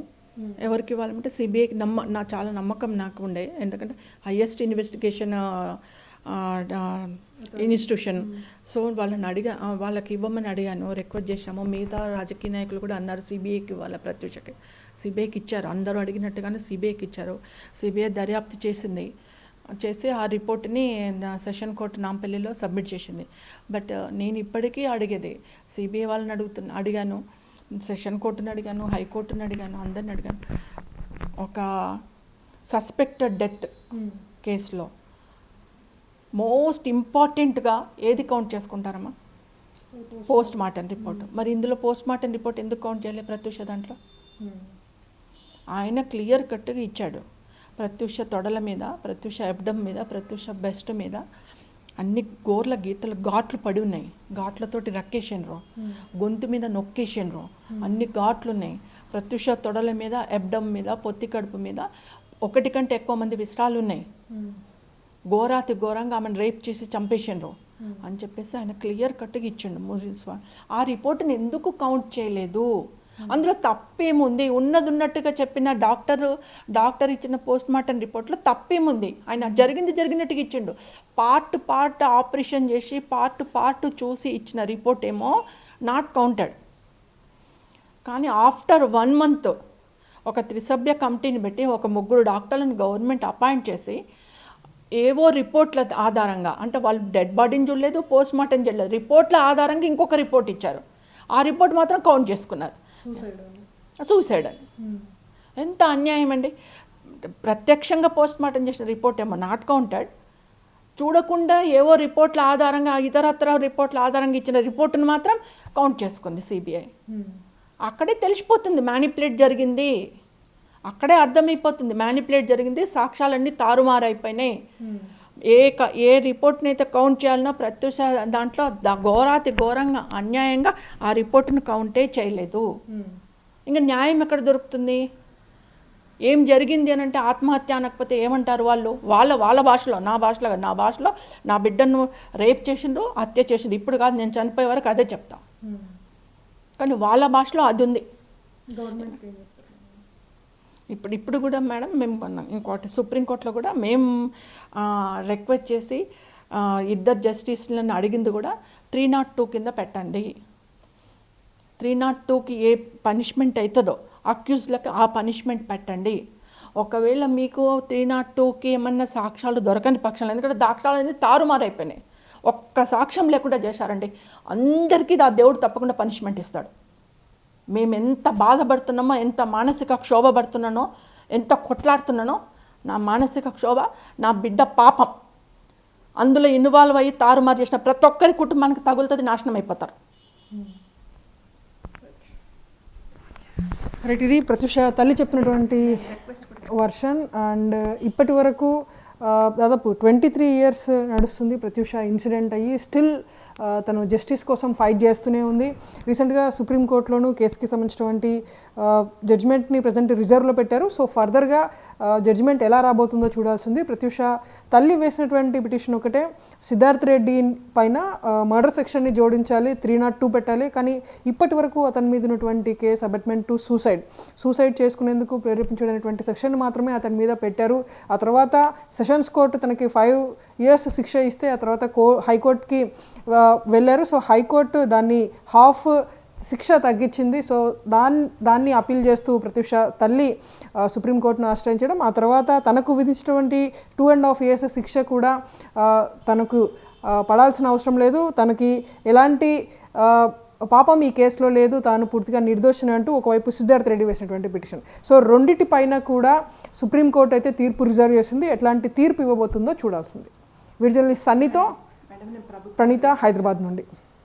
ఎవరికి ఇవ్వాలంటే సిబిఐకి నమ్మ నా చాలా నమ్మకం నాకు ఉండే. ఎందుకంటే హయ్యెస్ట్ ఇన్వెస్టిగేషన్ ఇన్స్టిట్యూషన్. సో వాళ్ళని అడిగా వాళ్ళకి ఇవ్వమని అడిగాను రిక్వెస్ట్ చేశాము. మిగతా రాజకీయ నాయకులు కూడా అన్నారు సిబిఐకి ఇవ్వాలి ప్రత్యూషకి సిబిఐకి ఇచ్చారు. అందరూ అడిగినట్టుగానే సిబిఐకి ఇచ్చారు. సిబిఐ దర్యాప్తు చేసింది. చేసి ఆ రిపోర్ట్ని సెషన్ కోర్టు నాంపల్లిలో సబ్మిట్ చేసింది. బట్ నేను ఇప్పటికీ అడిగేది. సిబిఐ వాళ్ళని అడుగుతున్నా అడిగాను. సెషన్ కోర్టుని అడిగాను హైకోర్టుని అడిగాను అందరిని అడిగాను. ఒక సస్పెక్టెడ్ డెత్ కేసులో మోస్ట్ ఇంపార్టెంట్గా ఏది కౌంట్ చేసుకుంటారమ్మా? Post mortem. రిపోర్ట్. మరి ఇందులో పోస్ట్ మార్టం రిపోర్ట్ ఎందుకు కౌంట్ చేయలేదు ప్రత్యూష దాంట్లో? ఆయన క్లియర్ కట్గా ఇచ్చాడు. ప్రత్యూష తొడల మీద ప్రత్యూష ఎబ్డమ్ మీద ప్రత్యూష బెస్ట్ మీద అన్ని గోర్ల గీతలు ఘాట్లు పడి ఉన్నాయి. ఘాట్లతోటి రక్కేసిండ్రు గొంతు మీద నొక్కేసిండ్రు అన్ని ఘాట్లు ఉన్నాయి. ప్రత్యూష తొడల మీద ఎబ్డమ్ మీద పొత్తి కడుపు మీద ఒకటి కంటే ఎక్కువ మంది విసరాలు ఉన్నాయి. ఘోరాతి ఘోరంగా ఆమెను రేప్ చేసి చంపేసిండ్రు అని చెప్పేసి ఆయన క్లియర్ కట్గా ఇచ్చిండు వాళ్ళు ఆ రిపోర్ట్ని ఎందుకు కౌంట్ చేయలేదు? అందులో తప్పేముంది? ఉన్నది ఉన్నట్టుగా చెప్పిన డాక్టర్ డాక్టర్ ఇచ్చిన పోస్ట్ మార్టం రిపోర్ట్లో తప్పేముంది? ఆయన జరిగింది జరిగినట్టుగా ఇచ్చిండు. పార్ట్ పార్ట్ ఆపరేషన్ చేసి పార్ట్ పార్ట్ చూసి ఇచ్చిన రిపోర్ట్ ఏమో నాట్ కౌంటెడ్. కానీ ఆఫ్టర్ వన్ మంత్ ఒక త్రిసభ్య కమిటీని పెట్టి ఒక ముగ్గురు డాక్టర్లను గవర్నమెంట్ అపాయింట్ చేసి ఏవో రిపోర్ట్ల ఆధారంగా అంటే వాళ్ళు డెడ్ బాడీని చూడలేదు పోస్ట్ మార్టం చేయలేదు రిపోర్ట్ల ఆధారంగా ఇంకొక రిపోర్ట్ ఇచ్చారు. ఆ రిపోర్ట్ మాత్రం కౌంట్ చేసుకున్నారు. సూసైడ్ అని ఎంత అన్యాయం అండి? ప్రత్యక్షంగా పోస్ట్ మార్టం చేసిన రిపోర్ట్ ఏమో నాట్ కౌంటెడ్ చూడకుండా ఏవో రిపోర్ట్ల ఆధారంగా ఇతరత్ర రిపోర్ట్ల ఆధారంగా ఇచ్చిన రిపోర్టును మాత్రం కౌంట్ చేసుకుంది సిబిఐ అక్కడే తెలిసిపోతుంది మ్యానిపులేట్ జరిగింది. అక్కడే అర్థమైపోతుంది మ్యానిపులేట్ జరిగింది సాక్ష్యాలన్నీ తారుమారైపోయినాయి. ఏ క- ఏ రిపోర్ట్ని అయితే కౌంట్ చేయాలనో ప్రత్యూష దాంట్లో ద ఘోరాతి ఘోరంగా అన్యాయంగా ఆ రిపోర్ట్ను కౌంటే చేయలేదు. ఇంకా న్యాయం ఎక్కడ దొరుకుతుంది? ఏం జరిగింది అని అంటే ఆత్మహత్య అనకపోతే ఏమంటారు వాళ్ళు? వాళ్ళ వాళ్ళ భాషలో నా భాషలో నా భాషలో నా బిడ్డను రేప్ చేసిండ్రు హత్య చేసిండ్రు. ఇప్పుడు కాదు నేను చనిపోయే వరకు అదే చెప్తా. కానీ వాళ్ళ భాషలో అది ఉంది. ఇప్పుడు ఇప్పుడు కూడా మేడం మేము కొన్నాం ఇంకోటి సుప్రీంకోర్టులో కూడా మేము రిక్వెస్ట్ చేసి ఇద్దరు జస్టిస్లను అడిగింది కూడా త్రీ నాట్ టూ కింద పెట్టండి. త్రీ నాట్ టూకి ఏ పనిష్మెంట్ అవుతుందో అక్యూజ్లకు ఆ పనిష్మెంట్ పెట్టండి. ఒకవేళ మీకు త్రీ నాట్ టూకి ఏమన్నా సాక్ష్యాలు దొరకని పక్షాలు ఎందుకంటే సాక్ష్యాలు అనేది తారుమారైపోయినాయి. ఒక్క సాక్ష్యం లేకుండా చేశారండి. అందరికీ ఆ దేవుడు తప్పకుండా పనిష్మెంట్ ఇస్తాడు. మేము ఎంత బాధపడుతున్నామో ఎంత మానసిక క్షోభ పడుతున్నానో ఎంత కొట్లాడుతున్నానో నా మానసిక క్షోభ నా బిడ్డ పాపం. అందులో ఇన్వాల్వ్ అయ్యి తారుమారు చేసిన ప్రతి ఒక్కరి కుటుంబానికి తగులుతుంది నాశనం అయిపోతారు. రైట్ ఇది ప్రత్యూష తల్లి చెప్పినటువంటి వర్షన్. అండ్ ఇప్పటి వరకు దాదాపు ట్వంటీ త్రీ ఇయర్స్ నడుస్తుంది ప్రత్యూష ఇన్సిడెంట్ అయ్యి. స్టిల్ తను జస్టిస్ కోసం ఫైట్ చేస్తూనే ఉంది. రీసెంట్గా సుప్రీంకోర్టులోనూ కేసుకి సంబంధించినటువంటి జడ్జిమెంట్ని ప్రజెంట్ రిజర్వ్లో పెట్టారు. సో ఫర్దర్గా జడ్జిమెంట్ ఎలా రాబోతుందో చూడాల్సింది. ప్రత్యూష తల్లి వేసినటువంటి పిటిషన్ ఒకటే. సిద్ధార్థ్ రెడ్డి పైన మర్డర్ సెక్షన్ని జోడించాలి. త్రీ నాట్ టూ పెట్టాలి. కానీ ఇప్పటి వరకు అతని మీద ఉన్నటువంటి case abetment to suicide suicide చేసుకునేందుకు ప్రేరేపించడైనటువంటి సెక్షన్ మాత్రమే అతని మీద పెట్టారు. ఆ తర్వాత సెషన్స్ కోర్టు తనకి ఫైవ్ ఇయర్స్ శిక్ష ఇస్తే ఆ తర్వాత కో హైకోర్టుకి వెళ్ళారు. సో హైకోర్టు దాన్ని హాఫ్ శిక్ష తగ్గించింది. సో దాన్ దాన్ని అప్పీల్ చేస్తూ ప్రత్యూష తల్లి సుప్రీంకోర్టును ఆశ్రయించడం ఆ తర్వాత తనకు విధించినటువంటి టూ అండ్ హాఫ్ ఇయర్స్ శిక్ష కూడా తనకు పడాల్సిన అవసరం లేదు. తనకి ఎలాంటి పాపం ఈ కేసులో లేదు. తాను పూర్తిగా నిర్దోషిని అంటూ ఒకవైపు సిద్ధార్థ్ రెడ్డి వేసినటువంటి పిటిషన్. సో రెండిటి పైన కూడా సుప్రీంకోర్టు అయితే తీర్పు రిజర్వ్ చేసింది. ఎట్లాంటి తీర్పు ఇవ్వబోతుందో చూడాల్సింది. విడుదల సన్నితో ప్రణీత హైదరాబాద్ నుండి.